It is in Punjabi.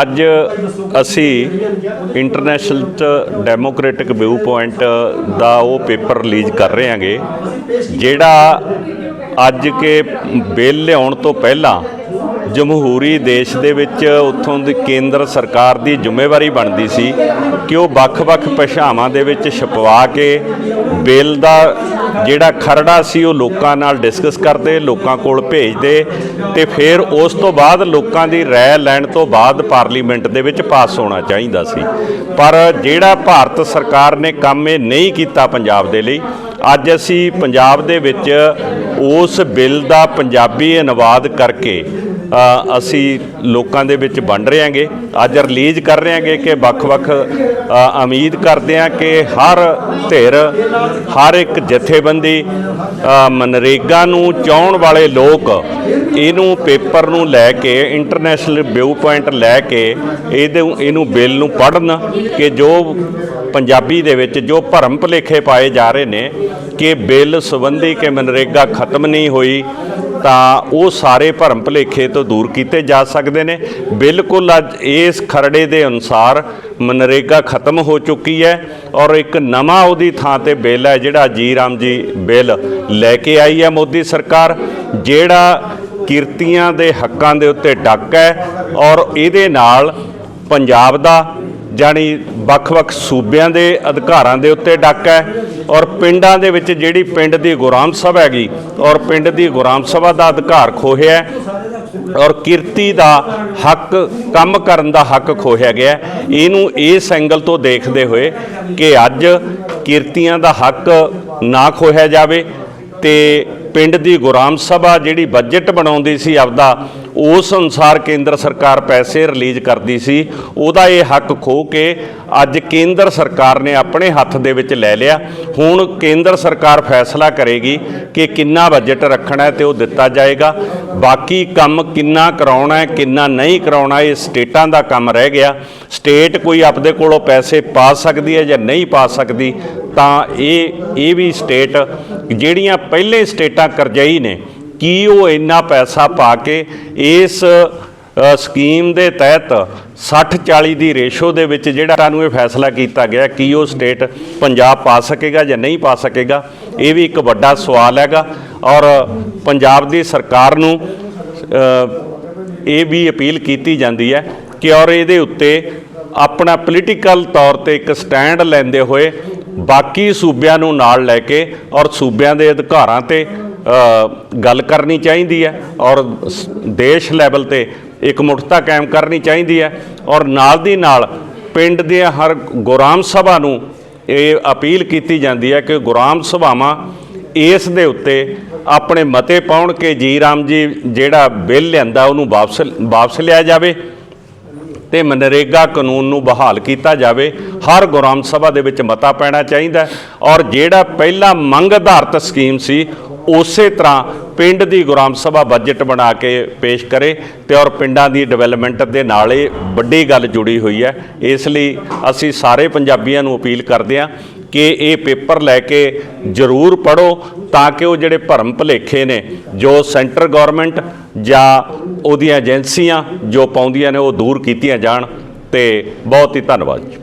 ਅੱਜ ਅਸੀਂ ਇੰਟਰਨੈਸ਼ਨਲ ਡੈਮੋਕ੍ਰੈਟਿਕ ਵਿਊ ਪੁਆਇੰਟ ਦਾ ਉਹ ਪੇਪਰ ਰਿਲੀਜ਼ ਕਰ ਰਹੇ ਹਾਂਗੇ, ਜਿਹੜਾ ਅੱਜ ਕੇ ਬਿੱਲ ਲਿਆਉਣ ਤੋਂ ਪਹਿਲਾਂ ਜਮਹੂਰੀ ਦੇਸ਼ ਦੇ ਵਿੱਚ ਉੱਥੋਂ ਦੀ ਕੇਂਦਰ ਸਰਕਾਰ ਦੀ ਜ਼ਿੰਮੇਵਾਰੀ ਬਣਦੀ ਸੀ ਕਿ ਉਹ ਵੱਖ-ਵੱਖ ਭਾਸ਼ਾਵਾਂ ਦੇ ਵਿੱਚ ਛਪਵਾ ਕੇ ਬਿੱਲ ਦਾ ਜਿਹੜਾ ਖਰੜਾ ਸੀ ਉਹ ਲੋਕਾਂ ਨਾਲ ਡਿਸਕਸ ਕਰਦੇ, ਲੋਕਾਂ ਕੋਲ ਭੇਜਦੇ ਤੇ ਫਿਰ ਉਸ ਤੋਂ ਬਾਅਦ ਲੋਕਾਂ ਦੀ ਰਾਏ ਲੈਣ ਤੋਂ ਬਾਅਦ ਪਾਰਲੀਮੈਂਟ ਦੇ ਵਿੱਚ ਪਾਸ ਹੋਣਾ ਚਾਹੀਦਾ ਸੀ। ਪਰ ਜਿਹੜਾ ਭਾਰਤ ਸਰਕਾਰ ਨੇ ਕੰਮ ਇਹ ਨਹੀਂ ਕੀਤਾ ਪੰਜਾਬ ਦੇ ਲਈ, ਅੱਜ ਅਸੀਂ ਪੰਜਾਬ ਦੇ ਵਿੱਚ ਉਸ ਬਿੱਲ ਦਾ ਪੰਜਾਬੀ ਅਨੁਵਾਦ ਕਰਕੇ ਅਸੀਂ ਲੋਕਾਂ ਦੇ ਵਿੱਚ ਵੰਡ ਰਹੇ ਹਾਂਗੇ। ਅੱਜ ਰਿਲੀਜ਼ ਕਰ ਰਹੇ ਹਾਂਗੇ ਕਿ ਵੱਖ-ਵੱਖ ਉਮੀਦ ਕਰਦੇ ਹਾਂ ਕਿ ਹਰ ਧਿਰ, ਹਰ ਇੱਕ ਜਥੇਬੰਦੀ ਮਨਰੇਗਾ ਨੂੰ ਚਾਹਣ ਵਾਲੇ ਲੋਕ ਇਹਨੂੰ ਪੇਪਰ ਨੂੰ ਲੈ ਕੇ ਇੰਟਰਨੈਸ਼ਨਲ ਵਿਊ ਪੁਆਇੰਟ ਲੈ ਕੇ ਇਹਦੇ ਇਹਨੂੰ ਬਿੱਲ ਨੂੰ ਪੜ੍ਹਨ ਕਿ ਜੋ ਪੰਜਾਬੀ ਦੇ ਵਿੱਚ ਜੋ ਭਰਮ ਭੁਲੇਖੇ ਪਾਏ ਜਾ ਰਹੇ ਨੇ, ਕਿ ਬਿੱਲ ਸੰਬੰਧੀ ਕਿ ਮਨਰੇਗਾ ਖਤਮ ਨਹੀਂ ਹੋਈ ਤਾਂ ਉਹ ਸਾਰੇ ਭਰਮ ਭੁਲੇਖੇ ਤੋਂ ਦੂਰ ਕੀਤੇ ਜਾ ਸਕਦੇ ਨੇ। ਬਿਲਕੁਲ ਅੱਜ ਇਸ ਖਰੜੇ ਦੇ ਅਨੁਸਾਰ ਮਨਰੇਗਾ ਖਤਮ ਹੋ ਚੁੱਕੀ ਹੈ ਔਰ ਇੱਕ ਨਵਾਂ ਉਹਦੀ ਥਾਂ ਤੇ ਬਿੱਲ ਹੈ, ਜਿਹੜਾ ਜੀ ਰਾਮ ਜੀ ਬਿੱਲ ਲੈ ਕੇ ਆਈ ਹੈ ਮੋਦੀ ਸਰਕਾਰ, ਜਿਹੜਾ ਕਿਰਤੀਆਂ ਦੇ ਹੱਕਾਂ ਦੇ ਉੱਤੇ ਡੱਕ ਹੈ ਔਰ ਇਹਦੇ ਨਾਲ ਪੰਜਾਬ ਦਾ, ਜਾਣੀ ਵੱਖ-ਵੱਖ ਸੂਬਿਆਂ ਦੇ ਅਧਿਕਾਰਾਂ ਦੇ ਉੱਤੇ ਡੱਕ ਹੈ। ਔਰ ਪਿੰਡਾਂ ਦੇ ਵਿੱਚ ਜਿਹੜੀ ਪਿੰਡ ਦੀ ਗੁਰਾਮ ਸਭਾ ਹੈਗੀ, ਔਰ ਪਿੰਡ ਦੀ ਗੁਰਾਮ ਸਭਾ ਦਾ ਅਧਿਕਾਰ ਖੋਹਿਆ ਔਰ ਕਿਰਤੀ ਦਾ ਹੱਕ, ਕੰਮ ਕਰਨ ਦਾ ਹੱਕ ਖੋਹਿਆ ਗਿਆ ਇਹਨੂੰ ਇਸ ਐਂਗਲ ਤੋਂ ਦੇਖਦੇ ਹੋਏ ਕਿ ਅੱਜ ਕਿਰਤੀਆਂ ਦਾ ਹੱਕ ਨਾ ਖੋਹਿਆ ਜਾਵੇ ਤੇ ਪਿੰਡ ਦੀ ਗੁਰਾਮ ਸਭਾ ਜਿਹੜੀ ਬਜਟ ਬਣਾਉਂਦੀ ਸੀ ਆਪਦਾ ਉਸ ਅਨੁਸਾਰ ਕੇਂਦਰ ਸਰਕਾਰ ਪੈਸੇ ਰਿਲੀਜ਼ ਕਰਦੀ ਸੀ, ਉਹਦਾ ਇਹ ਹੱਕ ਖੋ ਕੇ ਅੱਜ ਕੇਂਦਰ ਸਰਕਾਰ ਨੇ ਆਪਣੇ ਹੱਥ ਦੇ ਵਿੱਚ ਲੈ ਲਿਆ। ਹੁਣ ਕੇਂਦਰ ਸਰਕਾਰ ਫੈਸਲਾ ਕਰੇਗੀ ਕਿ ਕਿੰਨਾ ਬਜਟ ਰੱਖਣਾ ਹੈ ਤੇ ਉਹ ਦਿੱਤਾ ਜਾਏਗਾ। ਬਾਕੀ ਕੰਮ ਕਿੰਨਾ ਕਰਾਉਣਾ ਹੈ, ਕਿੰਨਾ ਨਹੀਂ ਕਰਾਉਣਾ, ਇਹ ਸਟੇਟਾਂ ਦਾ ਕੰਮ ਰਹਿ ਗਿਆ। ਸਟੇਟ ਕੋਈ ਆਪਦੇ ਕੋਲੋਂ ਪੈਸੇ ਪਾ ਸਕਦੀ ਹੈ ਜਾਂ ਨਹੀਂ ਪਾ ਸਕਦੀ, ਤਾਂ ਇਹ ਇਹ ਵੀ ਸਟੇਟ, ਜਿਹੜੀਆਂ ਪਹਿਲੇ ਸਟੇਟਾਂ ਕਰਜ਼ਈ ਨੇ ਕੀ ਉਹ ਇੰਨਾ ਪੈਸਾ ਪਾ ਕੇ ਇਸ ਸਕੀਮ ਦੇ ਤਹਿਤ 60 40 ਦੀ ਰੇਸ਼ੋ ਦੇ ਵਿੱਚ ਜਿਹੜਾ ਤੁਹਾਨੂੰ ਇਹ ਫੈਸਲਾ ਕੀਤਾ ਗਿਆ, ਕਿ ਉਹ ਸਟੇਟ ਪੰਜਾਬ ਪਾ ਸਕੇਗਾ ਜਾਂ ਨਹੀਂ ਪਾ ਸਕੇਗਾ, ਇਹ ਵੀ ਇੱਕ ਵੱਡਾ ਸਵਾਲ ਹੈਗਾ। ਔਰ ਪੰਜਾਬ ਦੀ ਸਰਕਾਰ ਨੂੰ ਇਹ ਵੀ ਅਪੀਲ ਕੀਤੀ ਜਾਂਦੀ ਹੈ ਕਿ ਔਰ ਇਹਦੇ ਉੱਤੇ ਆਪਣਾ ਪੋਲੀਟੀਕਲ ਤੌਰ ਤੇ ਇੱਕ ਸਟੈਂਡ ਲੈਂਦੇ ਹੋਏ ਬਾਕੀ ਸੂਬਿਆਂ ਨੂੰ ਨਾਲ ਲੈ ਕੇ ਔਰ ਸੂਬਿਆਂ ਦੇ ਅਧਿਕਾਰਾਂ ਤੇ ਗੱਲ ਕਰਨੀ ਚਾਹੀਦੀ ਹੈ ਔਰ ਦੇਸ਼ ਲੈਵਲ ਤੇ ਇੱਕ ਮੁੱਠਤਾ ਕਾਇਮ ਕਰਨੀ ਚਾਹੀਦੀ ਹੈ ਔਰ ਨਾਲ ਦੀ ਨਾਲ ਪਿੰਡ ਦੀਆਂ ਹਰ ਗੁਰਾਮ ਸਭਾ ਨੂੰ ਇਹ ਅਪੀਲ ਕੀਤੀ ਜਾਂਦੀ ਹੈ ਕਿ ਗੁਰਾਮ ਸਭਾਵਾਂ ਇਸ ਦੇ ਉੱਤੇ ਆਪਣੇ ਮਤੇ ਪਾਉਣ ਕੇ ਜੀ ਰਾਮ ਜੀ ਜਿਹੜਾ ਬਿੱਲ ਲਿਆਂਦਾ ਉਹਨੂੰ ਵਾਪਸ ਵਾਪਸ ਲਿਆ ਜਾਵੇ ਤੇ ਮਨਰੇਗਾ ਕਾਨੂੰਨ ਨੂੰ ਬਹਾਲ ਕੀਤਾ ਜਾਵੇ। ਹਰ ਗੁਰਾਮ ਸਭਾ ਦੇ ਵਿੱਚ ਮਤਾ ਪੈਣਾ ਚਾਹੀਦਾ ਔਰ ਜਿਹੜਾ ਪਹਿਲਾ ਮੰਗ ਆਧਾਰਿਤ ਸਕੀਮ ਸੀ ਉਸੇ ਤਰ੍ਹਾਂ ਪਿੰਡ ਦੀ ਗੁਰਾਮ ਸਭਾ ਬਜਟ ਬਣਾ ਕੇ ਪੇਸ਼ ਕਰੇ ਤੇ ਔਰ ਪਿੰਡਾਂ ਦੀ ਡਿਵੈਲਪਮੈਂਟ ਦੇ ਨਾਲ ਇਹ ਵੱਡੀ ਗੱਲ ਜੁੜੀ ਹੋਈ ਹੈ। ਇਸ ਲਈ ਅਸੀਂ ਸਾਰੇ ਪੰਜਾਬੀਆਂ ਨੂੰ ਅਪੀਲ ਕਰਦੇ ਹਾਂ ਕਿ ਇਹ ਪੇਪਰ ਲੈ ਕੇ ਜ਼ਰੂਰ ਪੜੋ ਤਾਂ ਕਿ ਉਹ ਜਿਹੜੇ ਭਰਮ ਭੁਲੇਖੇ ਨੇ, ਜੋ ਸੈਂਟਰ ਗਵਰਨਮੈਂਟ ਜਾਂ ਉਹਦੀਆਂ ਏਜੰਸੀਆਂ ਜੋ ਪਾਉਂਦੀਆਂ ਨੇ ਉਹ ਦੂਰ ਕੀਤੀਆਂ ਜਾਣ ਤੇ ਬਹੁਤ ਹੀ ਧੰਨਵਾਦ ਜੀ।